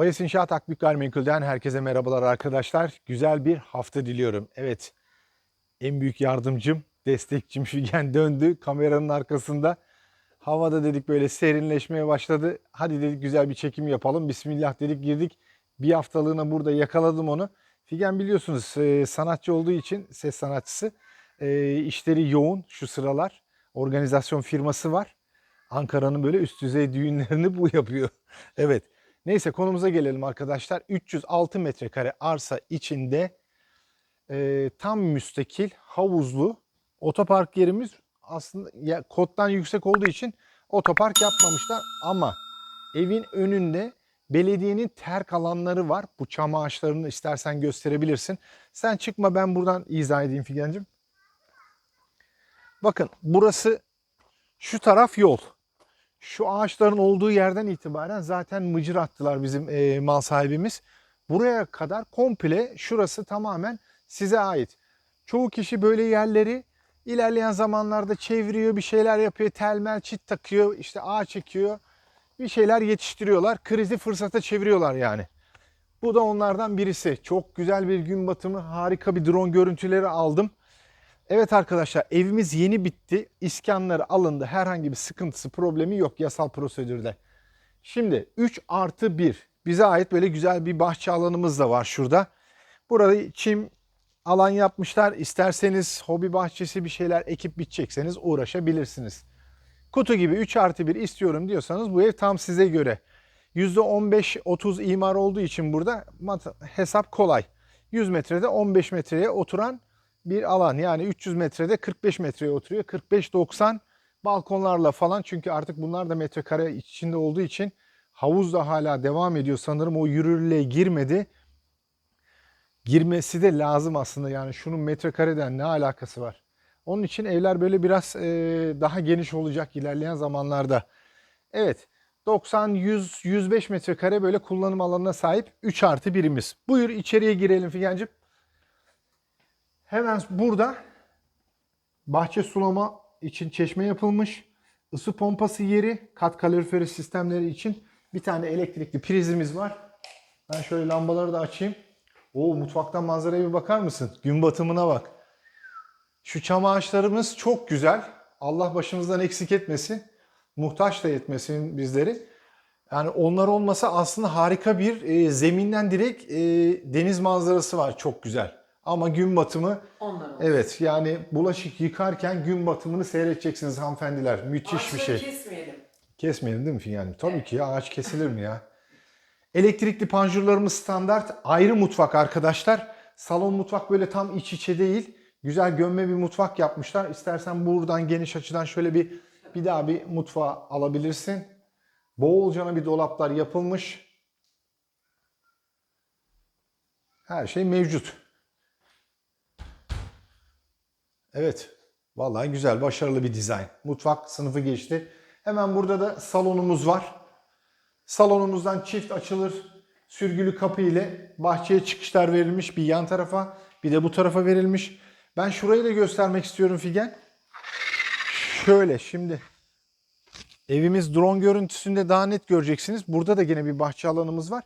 Oyes İnşaat Akbük Gayrimenkul'den herkese merhabalar arkadaşlar. Güzel bir hafta diliyorum. Evet, en büyük yardımcım, destekçim Figen döndü kameranın arkasında. Havada dedik böyle serinleşmeye başladı. Hadi dedik güzel bir çekim yapalım. Bismillah dedik girdik. Bir haftalığına burada yakaladım onu. Figen biliyorsunuz e, sanatçı olduğu için ses sanatçısı. E, işleri yoğun şu sıralar. Organizasyon firması var. Ankara'nın böyle üst düzey düğünlerini bu yapıyor. evet. Neyse konumuza gelelim arkadaşlar. 306 metrekare arsa içinde e, tam müstakil havuzlu otopark yerimiz aslında ya, koddan yüksek olduğu için otopark yapmamışlar ama evin önünde belediyenin terk alanları var. Bu çam ağaçlarını istersen gösterebilirsin. Sen çıkma ben buradan izah edeyim Figen'cim. Bakın burası şu taraf yol. Şu ağaçların olduğu yerden itibaren zaten mıcır attılar bizim e, mal sahibimiz. Buraya kadar komple şurası tamamen size ait. Çoğu kişi böyle yerleri ilerleyen zamanlarda çeviriyor, bir şeyler yapıyor, telmel çit takıyor, işte ağaç çekiyor, bir şeyler yetiştiriyorlar. Krizi fırsata çeviriyorlar yani. Bu da onlardan birisi. Çok güzel bir gün batımı, harika bir drone görüntüleri aldım. Evet arkadaşlar evimiz yeni bitti. İskanları alındı. Herhangi bir sıkıntısı, problemi yok yasal prosedürde. Şimdi 3 artı 1. Bize ait böyle güzel bir bahçe alanımız da var şurada. Burada çim alan yapmışlar. İsterseniz hobi bahçesi bir şeyler ekip bitecekseniz uğraşabilirsiniz. Kutu gibi 3 artı 1 istiyorum diyorsanız bu ev tam size göre. %15-30 imar olduğu için burada hesap kolay. 100 metrede 15 metreye oturan bir alan. Yani 300 metrede 45 metreye oturuyor. 45-90 balkonlarla falan çünkü artık bunlar da metrekare içinde olduğu için havuz da hala devam ediyor. Sanırım o yürürlüğe girmedi. Girmesi de lazım aslında yani şunun metrekareden ne alakası var? Onun için evler böyle biraz e, daha geniş olacak ilerleyen zamanlarda. Evet 90, 100, 105 metrekare böyle kullanım alanına sahip 3 artı birimiz. Buyur içeriye girelim Figen'cim. Hemen burada bahçe sulama için çeşme yapılmış. Isı pompası yeri, kat kaloriferi sistemleri için bir tane elektrikli prizimiz var. Ben şöyle lambaları da açayım. Oo mutfaktan manzaraya bir bakar mısın? Gün batımına bak. Şu çam ağaçlarımız çok güzel. Allah başımızdan eksik etmesin. Muhtaç da etmesin bizleri. Yani onlar olmasa aslında harika bir e, zeminden direkt e, deniz manzarası var. Çok güzel. Ama gün batımı Onlar olsun. evet yani bulaşık yıkarken gün batımını seyredeceksiniz hanımefendiler. Müthiş bir Ağaçları şey. kesmeyelim. Kesmeyelim değil mi yani? Tabii ki ya ağaç kesilir mi ya? Elektrikli panjurlarımız standart. Ayrı mutfak arkadaşlar. Salon mutfak böyle tam iç içe değil. Güzel gömme bir mutfak yapmışlar. İstersen buradan geniş açıdan şöyle bir bir daha bir mutfağı alabilirsin. Bolcana bir dolaplar yapılmış. Her şey mevcut. Evet. Vallahi güzel, başarılı bir dizayn. Mutfak sınıfı geçti. Hemen burada da salonumuz var. Salonumuzdan çift açılır sürgülü kapı ile bahçeye çıkışlar verilmiş. Bir yan tarafa bir de bu tarafa verilmiş. Ben şurayı da göstermek istiyorum Figen. Şöyle şimdi evimiz drone görüntüsünde daha net göreceksiniz. Burada da yine bir bahçe alanımız var.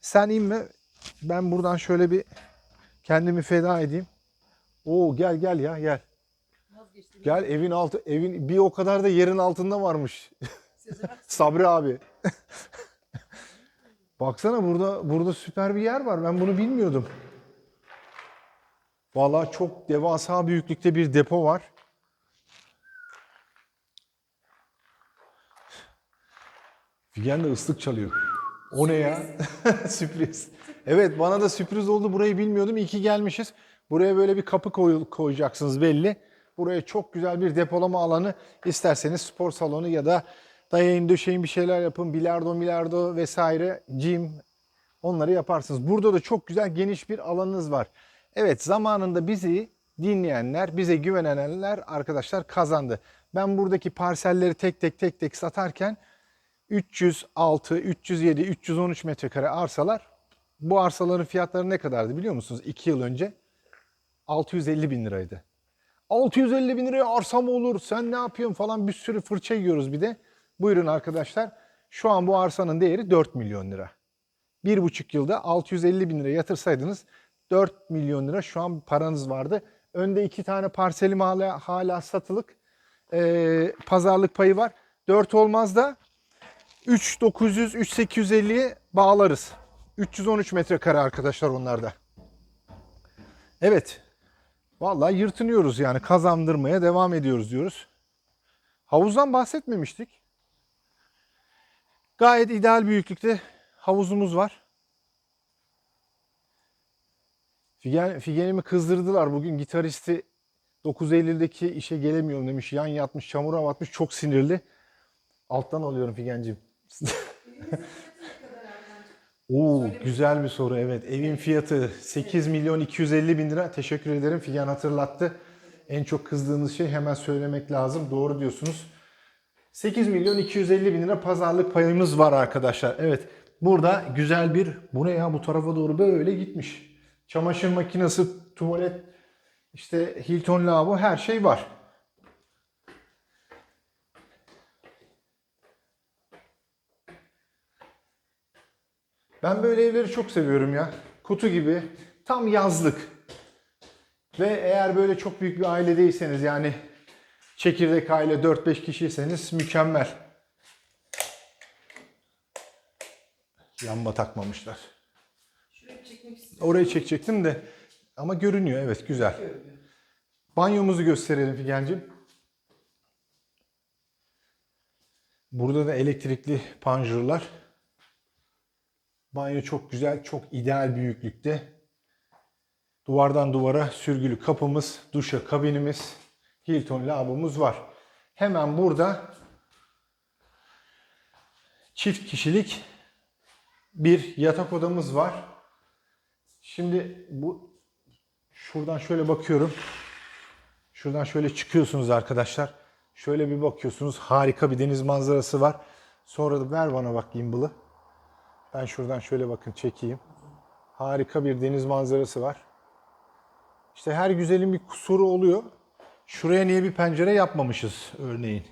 Sen inme. Ben buradan şöyle bir kendimi feda edeyim. Oo gel gel ya gel. Gel evin altı evin bir o kadar da yerin altında varmış. Sabri abi. Baksana burada burada süper bir yer var. Ben bunu bilmiyordum. Vallahi çok devasa büyüklükte bir depo var. Figen de ıslık çalıyor. O ne ya? sürpriz. Evet bana da sürpriz oldu. Burayı bilmiyordum. İyi ki gelmişiz. Buraya böyle bir kapı koy- koyacaksınız belli. Buraya çok güzel bir depolama alanı isterseniz spor salonu ya da dayayın döşeyin bir şeyler yapın. Bilardo milardo vesaire gym onları yaparsınız. Burada da çok güzel geniş bir alanınız var. Evet zamanında bizi dinleyenler, bize güvenenler arkadaşlar kazandı. Ben buradaki parselleri tek tek tek tek satarken 306, 307, 313 metrekare arsalar bu arsaların fiyatları ne kadardı biliyor musunuz? 2 yıl önce 650 bin liraydı. 650 bin liraya arsa mı olur sen ne yapıyorsun falan bir sürü fırça yiyoruz bir de. Buyurun arkadaşlar şu an bu arsanın değeri 4 milyon lira. bir buçuk yılda 650 bin lira yatırsaydınız 4 milyon lira şu an paranız vardı. Önde iki tane parselim hala, hala satılık. Ee, pazarlık payı var. 4 olmaz da 3900 3850'ye bağlarız. 313 metrekare arkadaşlar onlarda. Evet. Vallahi yırtınıyoruz yani kazandırmaya devam ediyoruz diyoruz. Havuzdan bahsetmemiştik. Gayet ideal büyüklükte havuzumuz var. Figen, Figen'imi kızdırdılar. Bugün gitaristi 9 Eylül'deki işe gelemiyorum demiş. Yan yatmış, çamura batmış. Çok sinirli. Alttan alıyorum Figen'cim. Oo, güzel bir soru evet. Evin fiyatı 8 milyon 250 bin lira. Teşekkür ederim. Figen hatırlattı. En çok kızdığınız şey hemen söylemek lazım. Doğru diyorsunuz. 8 milyon 250 bin lira pazarlık payımız var arkadaşlar. Evet burada güzel bir bu ne ya bu tarafa doğru böyle gitmiş. Çamaşır makinesi, tuvalet, işte Hilton lavabo her şey var. Ben böyle evleri çok seviyorum ya. Kutu gibi. Tam yazlık. Ve eğer böyle çok büyük bir aile değilseniz yani çekirdek aile 4-5 kişiyseniz mükemmel. Lamba takmamışlar. Orayı çekecektim de ama görünüyor evet güzel. Banyomuzu gösterelim Figen'cim. Burada da elektrikli panjurlar. Banyo çok güzel, çok ideal büyüklükte. Duvardan duvara sürgülü kapımız, duşa kabinimiz, Hilton lavabomuz var. Hemen burada çift kişilik bir yatak odamız var. Şimdi bu şuradan şöyle bakıyorum. Şuradan şöyle çıkıyorsunuz arkadaşlar. Şöyle bir bakıyorsunuz. Harika bir deniz manzarası var. Sonra da ver bana bak gimbal'ı. Ben şuradan şöyle bakın çekeyim. Harika bir deniz manzarası var. İşte her güzelin bir kusuru oluyor. Şuraya niye bir pencere yapmamışız örneğin?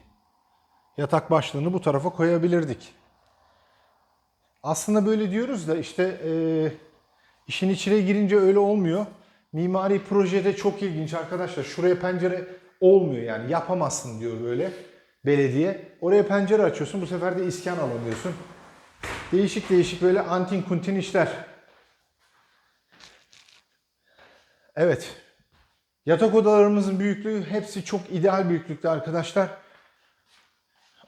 Yatak başlığını bu tarafa koyabilirdik. Aslında böyle diyoruz da işte eee işin içine girince öyle olmuyor. Mimari projede çok ilginç arkadaşlar. Şuraya pencere olmuyor yani yapamazsın diyor böyle belediye. Oraya pencere açıyorsun bu sefer de iskan alamıyorsun. Değişik değişik böyle antin kuntin işler. Evet. Yatak odalarımızın büyüklüğü hepsi çok ideal büyüklükte arkadaşlar.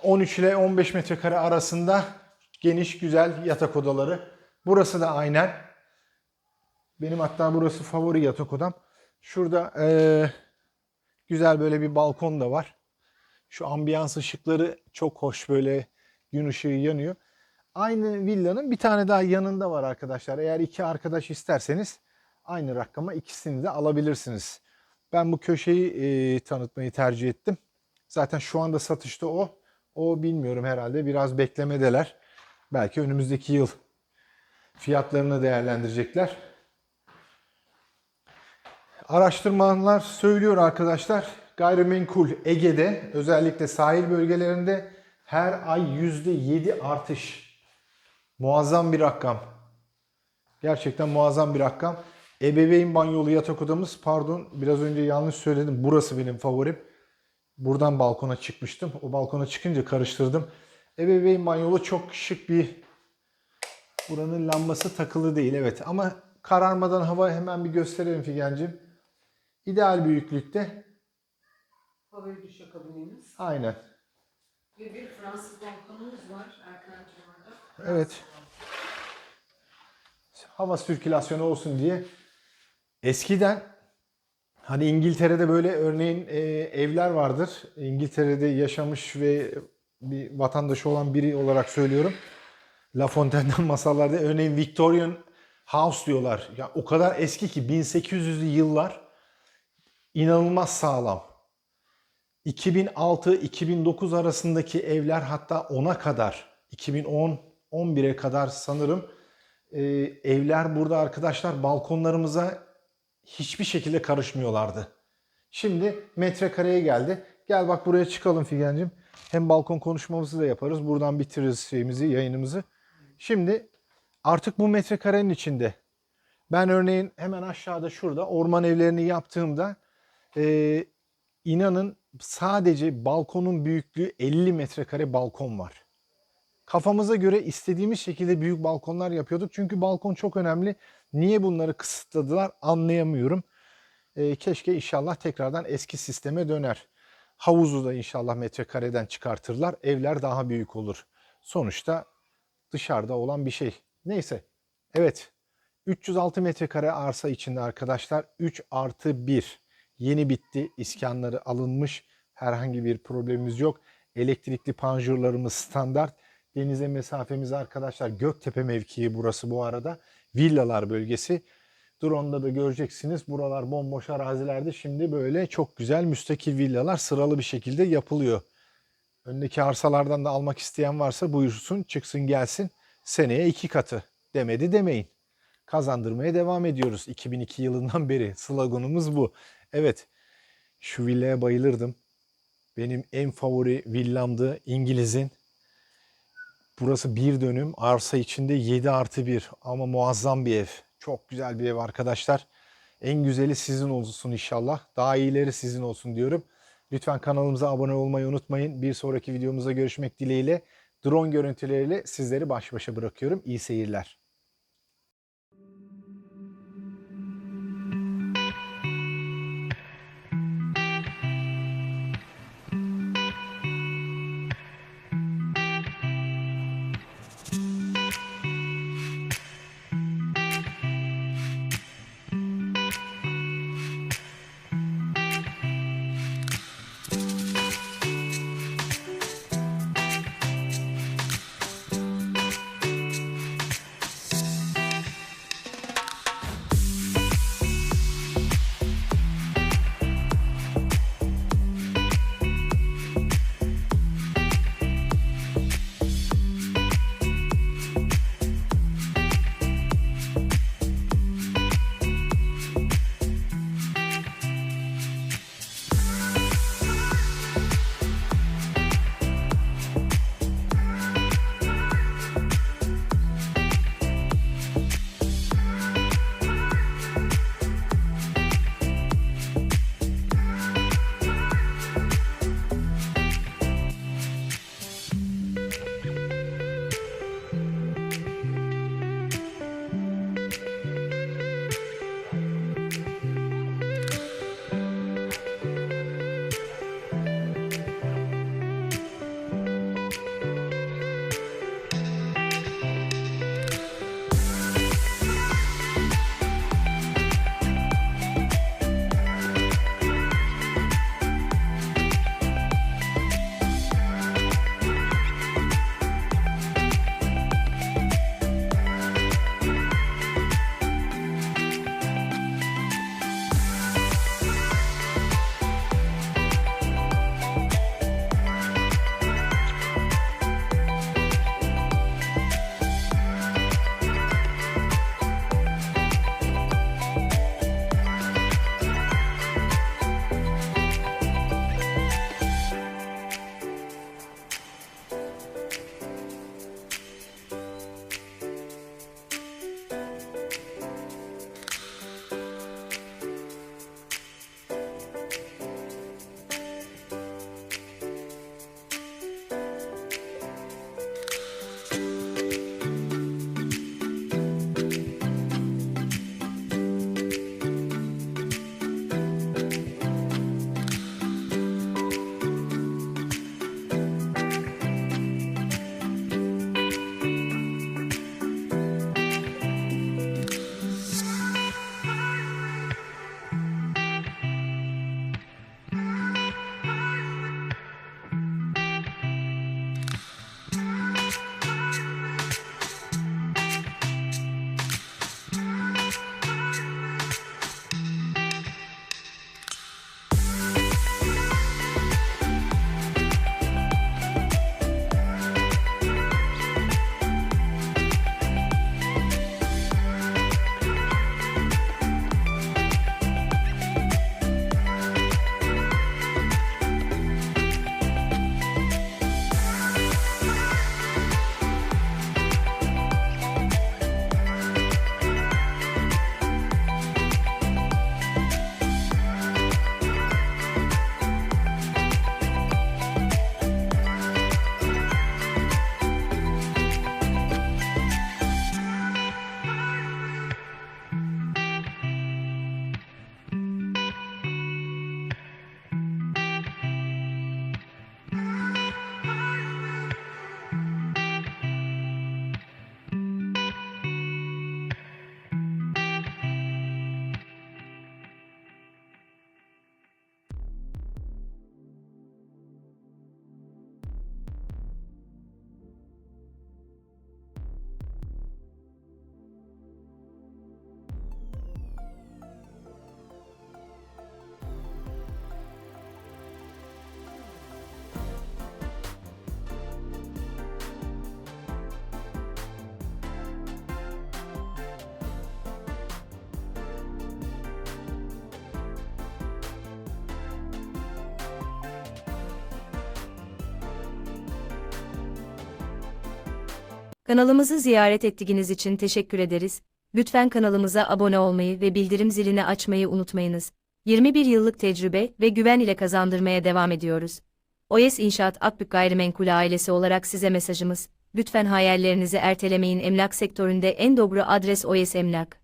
13 ile 15 metrekare arasında geniş güzel yatak odaları. Burası da aynen. Benim hatta burası favori yatak odam. Şurada eee, güzel böyle bir balkon da var. Şu ambiyans ışıkları çok hoş böyle gün ışığı yanıyor. Aynı villanın bir tane daha yanında var arkadaşlar. Eğer iki arkadaş isterseniz aynı rakama ikisini de alabilirsiniz. Ben bu köşeyi eee, tanıtmayı tercih ettim. Zaten şu anda satışta o. O bilmiyorum herhalde biraz beklemedeler. Belki önümüzdeki yıl fiyatlarını değerlendirecekler. Araştırmalar söylüyor arkadaşlar. Gayrimenkul Ege'de özellikle sahil bölgelerinde her ay %7 artış. Muazzam bir rakam. Gerçekten muazzam bir rakam. Ebeveyn banyolu yatak odamız pardon biraz önce yanlış söyledim. Burası benim favorim. Buradan balkona çıkmıştım. O balkona çıkınca karıştırdım. Ebeveyn banyolu çok şık bir Buranın lambası takılı değil evet ama kararmadan hava hemen bir gösterelim Figen'cim. İdeal büyüklükte. Favori duşa kabinimiz. Aynen. Ve bir Fransız balkonumuz var Erkan'cığım orada. Evet. Hava sirkülasyonu olsun diye. Eskiden hani İngiltere'de böyle örneğin e, evler vardır. İngiltere'de yaşamış ve bir vatandaşı olan biri olarak söylüyorum. La Fontaine'den masallarda örneğin Victorian House diyorlar. Ya o kadar eski ki 1800'lü yıllar inanılmaz sağlam. 2006-2009 arasındaki evler hatta 10'a kadar 2010 11'e kadar sanırım e, evler burada arkadaşlar balkonlarımıza hiçbir şekilde karışmıyorlardı. Şimdi metrekareye geldi. Gel bak buraya çıkalım Figen'cim. Hem balkon konuşmamızı da yaparız. Buradan bitiririz şeyimizi, yayınımızı. Şimdi Artık bu metrekarenin içinde. Ben örneğin hemen aşağıda şurada orman evlerini yaptığımda e, inanın sadece balkonun büyüklüğü 50 metrekare balkon var. Kafamıza göre istediğimiz şekilde büyük balkonlar yapıyorduk. Çünkü balkon çok önemli. Niye bunları kısıtladılar anlayamıyorum. E, keşke inşallah tekrardan eski sisteme döner. Havuzu da inşallah metrekareden çıkartırlar. Evler daha büyük olur. Sonuçta dışarıda olan bir şey. Neyse. Evet. 306 metrekare arsa içinde arkadaşlar 3 artı 1 yeni bitti. İskanları alınmış. Herhangi bir problemimiz yok. Elektrikli panjurlarımız standart. Denize mesafemiz arkadaşlar Göktepe mevkii burası bu arada. Villalar bölgesi. Drone'da da göreceksiniz. Buralar bomboş arazilerde şimdi böyle çok güzel müstakil villalar sıralı bir şekilde yapılıyor. Öndeki arsalardan da almak isteyen varsa buyursun çıksın gelsin. Seneye iki katı demedi demeyin. Kazandırmaya devam ediyoruz 2002 yılından beri. Sloganımız bu. Evet şu villaya bayılırdım. Benim en favori villamdı İngiliz'in. Burası bir dönüm arsa içinde 7 artı 1 ama muazzam bir ev. Çok güzel bir ev arkadaşlar. En güzeli sizin olsun inşallah. Daha iyileri sizin olsun diyorum. Lütfen kanalımıza abone olmayı unutmayın. Bir sonraki videomuzda görüşmek dileğiyle. Drone görüntüleriyle sizleri baş başa bırakıyorum. İyi seyirler. Kanalımızı ziyaret ettiğiniz için teşekkür ederiz. Lütfen kanalımıza abone olmayı ve bildirim zilini açmayı unutmayınız. 21 yıllık tecrübe ve güven ile kazandırmaya devam ediyoruz. OES İnşaat Akbük Gayrimenkul ailesi olarak size mesajımız, lütfen hayallerinizi ertelemeyin emlak sektöründe en doğru adres OES Emlak.